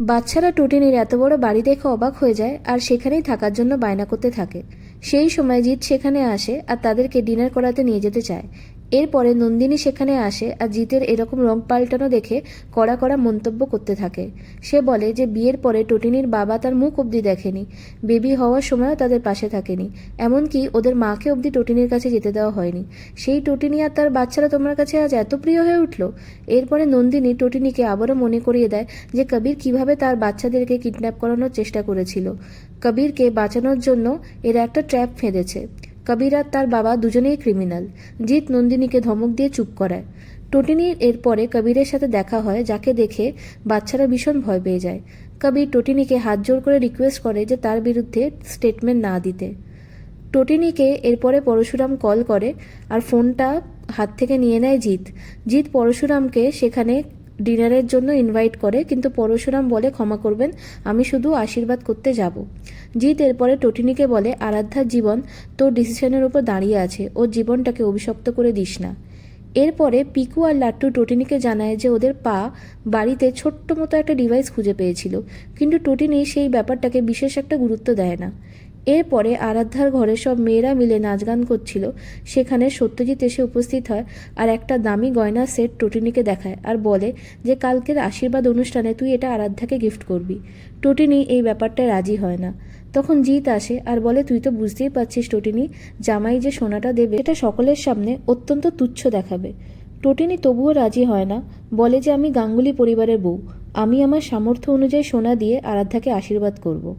বাচ্চারা টুটিনির এত বড় বাড়ি দেখে অবাক হয়ে যায় আর সেখানেই থাকার জন্য বায়না করতে থাকে। সেই সময় জিৎ সেখানে আসে আর তাদেরকে ডিনার করাতে নিয়ে যেতে চায়। এরপরে নন্দিনী সেখানে আসে আর জিতের এরকম রং পাল্টানো দেখে কড়া কড়া মন্তব্য করতে থাকে। সে বলে যে বিয়ের পরে টোটিনির বাবা তার মুখ অবধি দেখেনি। বেবি হওয়ার সময়ও তাদের পাশে থাকেনি। এমনকি ওদের মাকে অবধি টোটিনির কাছে যেতে দেওয়া হয়নি। সেই টোটিনি আর তার বাচ্চারা তোমার কাছে আজ এত প্রিয় হয়ে উঠল? এরপরে নন্দিনী টোটিনিকে আবারও মনে করিয়ে দেয় যে কবির কীভাবে তার বাচ্চাদেরকে কিডন্যাপ করানোর চেষ্টা করেছিল। কবিরকে বাঁচানোর জন্য এরা একটা ট্র্যাপ ফেঁদেছে। কবির আর তার বাবা দুজনেই ক্রিমিনাল জিৎ নন্দিনীকে ধমক দিয়ে চুপ করায়। টোটিনির এরপরে কবিরের সাথে দেখা হয়, যাকে দেখে বাচ্চারা ভীষণ ভয় পেয়ে যায়। কবির টোটিনিকে হাত জোর করে রিকোয়েস্ট করে যে তার বিরুদ্ধে স্টেটমেন্ট না দিতে। টোটিনিকে এরপরে পরশুরাম কল করে, আর ফোনটা হাত থেকে নিয়ে নেয় জিৎ। জিৎ পরশুরামকে সেখানে ডিনারের জন্য ইনভাইট করে, কিন্তু পরশুরাম বলে, ক্ষমা করবেন, আমি শুধু আশীর্বাদ করতে যাব। জিৎ এরপরে টোটিনিকে বলে, আরাধ্যার জীবন তোর ডিসিশনের উপর দাঁড়িয়ে আছে, ওর জীবনটাকে অভিশপ্ত করে দিস না। এরপরে পিকু আর লাট্টু টোটিনিকে জানায় যে, ওদের পা বাড়িতে ছোট্ট মতো একটা ডিভাইস খুঁজে পেয়েছিল, কিন্তু টোটিনি সেই ব্যাপারটাকে বিশেষ একটা গুরুত্ব দেয় না। এরপরে আরাধ্যার ঘরে সব মেয়েরা মিলে নাচ গান করছিল। সেখানে সত্যজিৎ এসে উপস্থিত হয় আর একটা দামি গয়না সেট টোটিনিকে দেখায় আর বলে যে, কালকের আশীর্বাদ অনুষ্ঠানে তুই এটা আরাধ্যাকে গিফট করবি। টোটিনি এই ব্যাপারটায় রাজি হয় না। তখন জিৎ আসে আর বলে, তুই তো বুঝতেই পারছিস টোটিনি, জামাই যে সোনাটা দেবে এটা সকলের সামনে অত্যন্ত তুচ্ছ দেখাবে। টোটিনি তবুও রাজি হয় না, বলে যে, আমি গাঙ্গুলি পরিবারের বউ, আমি আমার সামর্থ্য অনুযায়ী সোনা দিয়ে আরাধ্যাকে আশীর্বাদ করব।